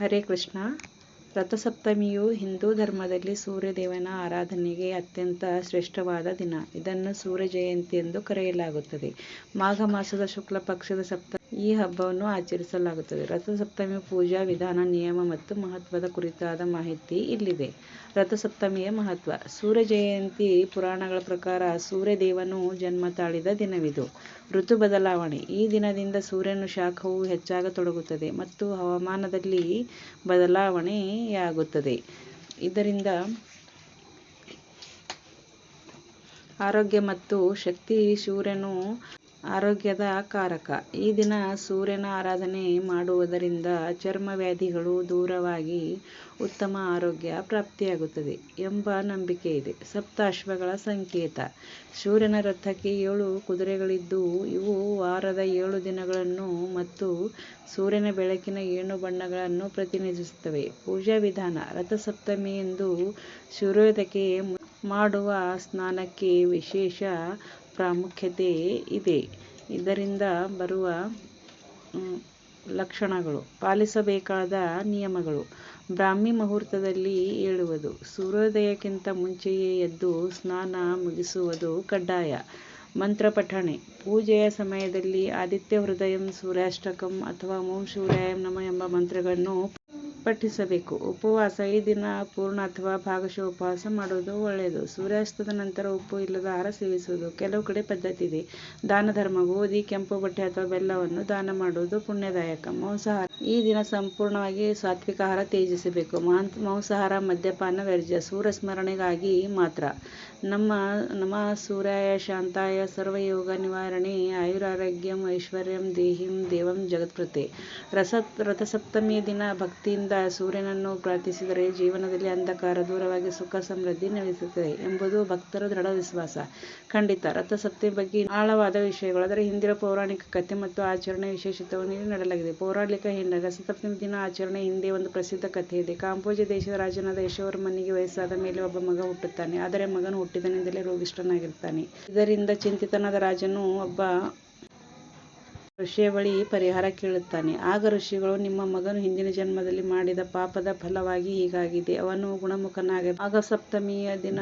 ಹರೇ ಕೃಷ್ಣ. ರಥಸಪ್ತಮಿಯು ಹಿಂದೂ ಧರ್ಮದಲ್ಲಿ ಸೂರ್ಯದೇವನ ಆರಾಧನೆಗೆ ಅತ್ಯಂತ ಶ್ರೇಷ್ಠವಾದ ದಿನ. ಇದನ್ನು ಸೂರ್ಯ ಜಯಂತಿ ಎಂದು ಕರೆಯಲಾಗುತ್ತದೆ. ಮಾಘ ಮಾಸದ ಶುಕ್ಲ ಪಕ್ಷದ ಸಪ್ತಮಿ ಈ ಹಬ್ಬವನ್ನು ಆಚರಿಸಲಾಗುತ್ತದೆ. ರಥಸಪ್ತಮಿ ಪೂಜಾ ವಿಧಾನ, ನಿಯಮ ಮತ್ತು ಮಹತ್ವದ ಕುರಿತಾದ ಮಾಹಿತಿ ಇಲ್ಲಿದೆ. ರಥಸಪ್ತಮಿಯ ಮಹತ್ವ ಸೂರ್ಯ ಜಯಂತಿ ಪುರಾಣಗಳ ಪ್ರಕಾರ ಸೂರ್ಯದೇವನು ಜನ್ಮ ತಾಳಿದ ದಿನವಿದು. ಋತು ಬದಲಾವಣೆ, ಈ ದಿನದಿಂದ ಸೂರ್ಯನ ಶಾಖವು ಹೆಚ್ಚಾಗತೊಡಗುತ್ತದೆ ಮತ್ತು ಹವಾಮಾನದಲ್ಲಿ ಬದಲಾವಣೆಯಾಗುತ್ತದೆ. ಇದರಿಂದ ಆರೋಗ್ಯ ಮತ್ತು ಶಕ್ತಿ ಸೂರ್ಯನು ಆರೋಗ್ಯದ ಕಾರಕ ಈ ದಿನ ಸೂರ್ಯನ ಆರಾಧನೆ ಮಾಡುವುದರಿಂದ ಚರ್ಮ ವ್ಯಾಧಿಗಳು ದೂರವಾಗಿ ಉತ್ತಮ ಆರೋಗ್ಯ ಪ್ರಾಪ್ತಿಯಾಗುತ್ತದೆ ಎಂಬ ನಂಬಿಕೆ ಇದೆ. ಸಪ್ತಾಶ್ವಗಳ ಸಂಕೇತ. ಸೂರ್ಯನ ರಥಕ್ಕೆ ಏಳು ಕುದುರೆಗಳಿದ್ದು, ಇವು ವಾರದ ಏಳು ದಿನಗಳನ್ನು ಮತ್ತು ಸೂರ್ಯನ ಬೆಳಕಿನ ಏಳು ಬಣ್ಣಗಳನ್ನು ಪ್ರತಿನಿಧಿಸುತ್ತವೆ. ಪೂಜಾ ವಿಧಾನ. ರಥಸಪ್ತಮಿಯಂದು ಸೂರ್ಯೋದಯಕ್ಕೆ ಮಾಡುವ ಸ್ನಾನಕ್ಕೆ ವಿಶೇಷ ಪ್ರಾಮುಖ್ಯತೆ ಇದೆ. ಇದರಿಂದ ಬರುವ ಲಕ್ಷಣಗಳು, ಪಾಲಿಸಬೇಕಾದ ನಿಯಮಗಳು. ಬ್ರಾಹ್ಮಿ ಮುಹೂರ್ತದಲ್ಲಿ ಏಳುವುದು ಸೂರ್ಯೋದಯಕ್ಕಿಂತ ಮುಂಚೆಯೇ ಎದ್ದು ಸ್ನಾನ ಮುಗಿಸುವುದು ಕಡ್ಡಾಯ. ಮಂತ್ರ ಪಠಣೆ, ಪೂಜೆಯ ಸಮಯದಲ್ಲಿ ಆದಿತ್ಯ ಹೃದಯಂ ಸೂರ್ಯಾಷ್ಟಕಂ ಅಥವಾ ಓಂ ಸೂರ್ಯಾಯ ನಮ ಎಂಬ ಮಂತ್ರಗಳನ್ನು ಪಠಿಸಬೇಕು. ಉಪವಾಸ ಈ ದಿನ ಪೂರ್ಣ ಅಥವಾ ಭಾಗಶಃ ಉಪವಾಸ ಮಾಡುವುದು ಒಳ್ಳೆಯದು. ಸೂರ್ಯಾಸ್ತದ ನಂತರ ಉಪ್ಪು ಇಲ್ಲದ ಆಹಾರ ಸೇವಿಸುವುದು ಕೆಲವು ಕಡೆ ಪದ್ಧತಿ ಇದೆ ದಾನ ಧರ್ಮ ಗೋಧಿ ಕೆಂಪು ಬಟ್ಟೆ ಅಥವಾ ಬೆಲ್ಲವನ್ನು ದಾನ ಮಾಡುವುದು ಪುಣ್ಯದಾಯಕ. ಮಾಂಸಾಹಾರ ಈ ದಿನ ಸಂಪೂರ್ಣವಾಗಿ ಸಾತ್ವಿಕ ಆಹಾರ ತ್ಯಜಿಸಬೇಕು. ಮಾಂಸಾಹಾರ, ಮದ್ಯಪಾನ ವ್ಯರ್ಜ್ಯ ಸೂರ್ಯ ಸ್ಮರಣೆಗಾಗಿ ಮಾತ್ರ. ನಮ್ಮ ನಮ ಸೂರ್ಯಾಯ ಶಾಂತಾಯ ಸರ್ವಯೋಗ ನಿವಾರಣೆ ಆಯುರಾರೋಗ್ಯಂ ಐಶ್ವರ್ಯಂ ದೇಹಿಂ ದೇವಂ ಜಗತ್ಕೃತೆ. ರಸ ರಥಸಪ್ತಮಿಯ ದಿನ ಭಕ್ತಿಯಿಂದ ಸೂರ್ಯನನ್ನು ಪ್ರಾರ್ಥಿಸಿದರೆ ಜೀವನದಲ್ಲಿ ಅಂಧಕಾರ ದೂರವಾಗಿ ಸುಖ ಸಮೃದ್ಧಿ ನೆಲೆಸುತ್ತದೆ ಎಂಬುದು ಭಕ್ತರ ದೃಢ ವಿಶ್ವಾಸ ಖಂಡಿತ ರಥಸಪ್ತಮಿ ಬಗ್ಗೆ ಆಳವಾದ ವಿಷಯಗಳು, ಅದರ ಹಿಂದಿನ ಪೌರಾಣಿಕ ಕಥೆ ಮತ್ತು ಆಚರಣೆ ವಿಶೇಷತೆಯನ್ನು ಇಲ್ಲಿ ನೀಡಲಾಗಿದೆ. ಪೌರಾಣಿಕ ಹಿನ್ನೆಲೆ ರಥಸಪ್ತಮಿ ದಿನ ಆಚರಣೆ ಹಿಂದೆ ಒಂದು ಪ್ರಸಿದ್ಧ ಕಥೆ ಇದೆ. ಕಾಂಬೋಜ ದೇಶದ ರಾಜನಾದ ಯಶೋವರ್ಮನಿಗೆ ವಯಸ್ಸಾದ ಮೇಲೆ ಒಬ್ಬ ಮಗ ಹುಟ್ಟುತ್ತಾನೆ. ಆದರೆ ಮಗನು ಹುಟ್ಟಿದನಿಂದಲೇ ರೋಗಿಷ್ಠನಾಗಿರುತ್ತಾನೆ ಇದರಿಂದ ಚಿಂತಿತನಾದ ರಾಜನು ಒಬ್ಬ ಋಷಿಯ ಬಳಿ ಪರಿಹಾರ ಕೇಳುತ್ತಾನೆ. ಆಗ ಋಷಿಗಳು, ನಿಮ್ಮ ಮಗನು ಹಿಂದಿನ ಜನ್ಮದಲ್ಲಿ ಮಾಡಿದ ಪಾಪದ ಫಲವಾಗಿ ಹೀಗಾಗಿದೆ. ಅವನು ಗುಣಮುಖನಾಗ ಆಗ ಸಪ್ತಮಿಯ ದಿನ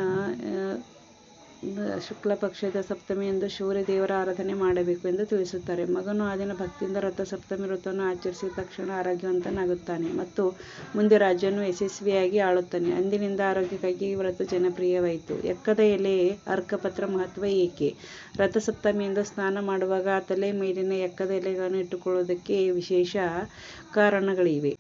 ಶುಕ್ಲ ಪಕ್ಷದ ಸಪ್ತಮಿಯಂದು ಸೂರ್ಯ ದೇವರ ಆರಾಧನೆ ಮಾಡಬೇಕು ಎಂದು ತಿಳಿಸುತ್ತಾರೆ. ಮಗನು ಆ ದಿನ ಭಕ್ತಿಯಿಂದ ರಥ ಸಪ್ತಮಿ ವ್ರತವನ್ನು ಆಚರಿಸಿದ ತಕ್ಷಣ ಆರೋಗ್ಯವಂತನಾಗುತ್ತಾನೆ ಮತ್ತು ಮುಂದೆ ರಾಜ್ಯವನ್ನು ಯಶಸ್ವಿಯಾಗಿ ಆಳುತ್ತಾನೆ. ಅಂದಿನಿಂದ ಆರೋಗ್ಯಕ್ಕಾಗಿ ಈ ವ್ರತ ಜನಪ್ರಿಯವಾಯಿತು. ಎಕ್ಕದ ಎಲೆ ಅರ್ಕಪತ್ರ ಮಹತ್ವ ಏಕೆ? ರಥಸಪ್ತಮಿಯಿಂದ ಸ್ನಾನ ಮಾಡುವಾಗ ತಲೆ ಮೇಲಿನ ಎಕ್ಕದ ಎಲೆಗಳನ್ನು ಇಟ್ಟುಕೊಳ್ಳುವುದಕ್ಕೆ ವಿಶೇಷ ಕಾರಣಗಳಿವೆ.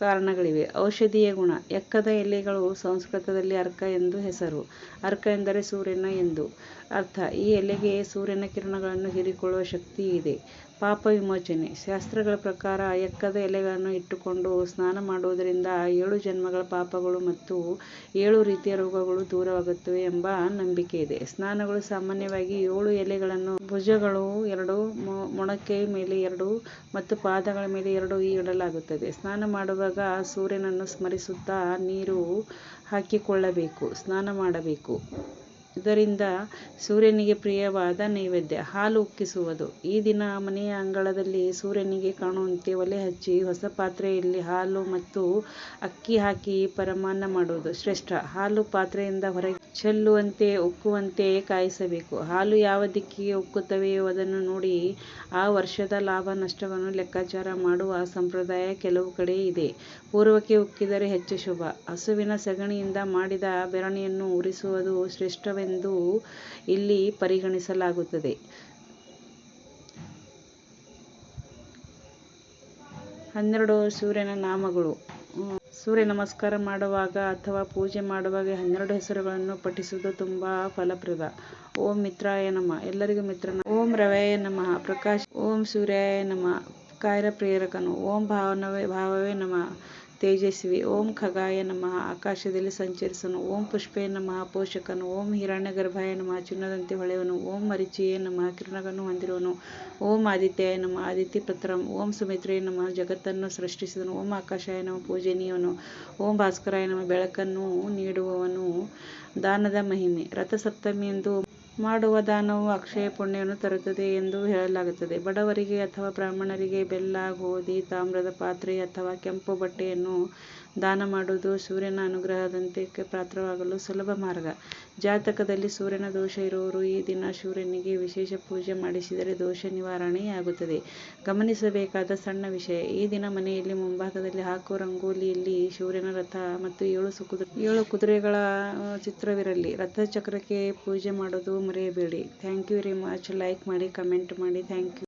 ಕಾರಣಗಳಿವೆ. ಔಷಧೀಯ ಗುಣ. ಎಕ್ಕದ ಎಲೆಗಳು ಸಂಸ್ಕೃತದಲ್ಲಿ ಅರ್ಕ ಎಂದು ಹೆಸರು. ಅರ್ಕ ಎಂದರೆ ಸೂರ್ಯನ ಎಂದು. ಅರ್ಥ, ಈ ಎಲೆಗೆ ಸೂರ್ಯನ ಕಿರಣಗಳನ್ನು ಹೀರಿಕೊಳ್ಳುವ ಶಕ್ತಿ ಇದೆ ಪಾಪ ವಿಮೋಚನೆ ಶಾಸ್ತ್ರಗಳ ಪ್ರಕಾರ ಎಕ್ಕದ ಎಲೆಗಳನ್ನು ಇಟ್ಟುಕೊಂಡು ಸ್ನಾನ ಮಾಡುವುದರಿಂದ ಏಳು ಜನ್ಮಗಳ ಪಾಪಗಳು ಮತ್ತು ಏಳು ರೀತಿಯ ರೋಗಗಳು ದೂರವಾಗುತ್ತವೆ ಎಂಬ ನಂಬಿಕೆ ಇದೆ. ಸ್ನಾನಗಳು ಸಾಮಾನ್ಯವಾಗಿ ಏಳು ಎಲೆಗಳನ್ನು ಭುಜಗಳು, ಎರಡು ಮೊಣಕೈ ಮೇಲೆ ಎರಡು ಮತ್ತು ಪಾದಗಳ ಮೇಲೆ ಎರಡು ಇಡಲಾಗುತ್ತದೆ. ಸ್ನಾನ ಮಾಡುವಾಗ ಸೂರ್ಯನನ್ನು ಸ್ಮರಿಸುತ್ತಾ ನೀರು ಹಾಕಿಕೊಳ್ಳಬೇಕು, ಸ್ನಾನ ಮಾಡಬೇಕು. ಇದರಿಂದ ಸೂರ್ಯನಿಗೆ ಪ್ರಿಯವಾದ ನೈವೇದ್ಯ, ಹಾಲು ಉಕ್ಕಿಸುವುದು. ಈ ದಿನ ಮನೆಯ ಅಂಗಳದಲ್ಲಿ ಸೂರ್ಯನಿಗೆ ಕಾಣುವಂತೆ ಒಲೆ ಹಚ್ಚಿ ಹೊಸ ಪಾತ್ರೆಯಲ್ಲಿ ಹಾಲು ಮತ್ತು ಅಕ್ಕಿ ಹಾಕಿ ಪರಮಾನ್ನ ಮಾಡುವುದು ಶ್ರೇಷ್ಠ. ಹಾಲು ಪಾತ್ರೆಯಿಂದ ಹೊರಗೆ ಚೆಲ್ಲುವಂತೆ, ಉಕ್ಕುವಂತೆ ಕಾಯಿಸಬೇಕು. ಹಾಲು ಯಾವ ದಿಕ್ಕಿಗೆ ಉಕ್ಕುತ್ತವೆಯೋ ಅದನ್ನು ನೋಡಿ ಆ ವರ್ಷದ ಲಾಭ ನಷ್ಟವನ್ನು ಲೆಕ್ಕಾಚಾರ ಮಾಡುವ ಸಂಪ್ರದಾಯ ಕೆಲವು ಕಡೆ ಇದೆ. ಪೂರ್ವಕ್ಕೆ ಉಕ್ಕಿದರೆ ಹೆಚ್ಚು ಶುಭ. ಹಸುವಿನ ಸಗಣಿಯಿಂದ ಮಾಡಿದ ಬೆರಣಿಯನ್ನು ಉರಿಸುವುದು ಶ್ರೇಷ್ಠವೆಂದು ಇಲ್ಲಿ ಪರಿಗಣಿಸಲಾಗುತ್ತದೆ. ಹನ್ನೆರಡು ಸೂರ್ಯನ ನಾಮಗಳು. ಸೂರ್ಯ ನಮಸ್ಕಾರ ಮಾಡುವಾಗ ಅಥವಾ ಪೂಜೆ ಮಾಡುವಾಗ ಹನ್ನೆರಡು ಹೆಸರುಗಳನ್ನು ಪಠಿಸುವುದು ತುಂಬಾ ಫಲಪ್ರದ. ಓಂ ಮಿತ್ರಾಯ ನಮಃ. ಎಲ್ಲರಿಗೂ ಮಿತ್ರನ ಓಂ ರವಯ ನಮಃ. ಪ್ರಕಾಶ್ ಓಂ ಸೂರ್ಯಾಯ ನಮಃ. ಕಾರ್ಯ ಪ್ರೇರಕನು. ಓಂ ಭಾವನವೇ ಭಾವವೇ ನಮಃ. ತೇಜಸ್ವಿ. ಓಂ ಖಗಾಯ ನಮಃ. ಆಕಾಶದಲ್ಲಿ ಸಂಚರಿಸನು. ಓಂ ಪುಷ್ಪೇ ನಮಃ. ಪೋಷಕನು. ಓಂ ಹಿರಣ್ಯ ಗರ್ಭಾಯ ನಮಃ. ಚಿನ್ನದಂತೆ ಹೊಳೆಯವನು. ಓಂ ಮರಿಚಿಯೇ ನಮಃ. ಕಿರಣಗಳನ್ನು ಹೊಂದಿರುವನು. ಓಂ ಆದಿತ್ಯಾಯ ನಮಃ. ಆದಿತ್ಯ ಪತ್ರಂ ಓಂ ಸುಮಿತ್ರೇ ನಮಃ. ಜಗತ್ತನ್ನು ಸೃಷ್ಟಿಸಿದನು. ಓಂ ಆಕಾಶಾಯ ನಮಃ. ಪೂಜನೀಯವನು. ಓಂ ಭಾಸ್ಕರಾಯ ನಮಃ. ಬೆಳಕನ್ನು ನೀಡುವವನು ದಾನದ ಮಹಿಮೆ. ರಥಸಪ್ತಮಿಯಂದು ಮಾಡುವ ದಾನವು ಅಕ್ಷಯ ಪುಣ್ಯವನ್ನು ತರುತ್ತದೆ ಎಂದು ಹೇಳಲಾಗುತ್ತದೆ. ಬಡವರಿಗೆ ಅಥವಾ ಬ್ರಾಹ್ಮಣರಿಗೆ ಬೆಲ್ಲ, ಗೋಧಿ, ತಾಮ್ರದ ಪಾತ್ರೆ ಅಥವಾ ಕೆಂಪು ಬಟ್ಟೆಯನ್ನು ದಾನ ಮಾಡುವುದು ಸೂರ್ಯನ ಅನುಗ್ರಹದಂತೆ ಪಾತ್ರವಾಗಲು ಸುಲಭ ಮಾರ್ಗ. ಜಾತಕದಲ್ಲಿ ಸೂರ್ಯನ ದೋಷ ಇರುವವರು ಈ ದಿನ ಸೂರ್ಯನಿಗೆ ವಿಶೇಷ ಪೂಜೆ ಮಾಡಿಸಿದರೆ ದೋಷ ನಿವಾರಣೆಯಾಗುತ್ತದೆ. ಗಮನಿಸಬೇಕಾದ ಸಣ್ಣ ವಿಷಯ. ಈ ದಿನ ಮನೆಯಲ್ಲಿ ಮುಂಭಾಗದಲ್ಲಿ ಹಾಕುವ ರಂಗೋಲಿಯಲ್ಲಿ ಸೂರ್ಯನ ರಥ ಮತ್ತು ಏಳು ಕುದುರೆಗಳ ಚಿತ್ರವಿರಲಿ. ರಥಚಕ್ರಕ್ಕೆ ಪೂಜೆ ಮಾಡೋದು ಮರೆಯಬೇಡಿ. Thank you very much. Like ಮಾಡಿ, ಕಮೆಂಟ್ ಮಾಡಿ. Thank you.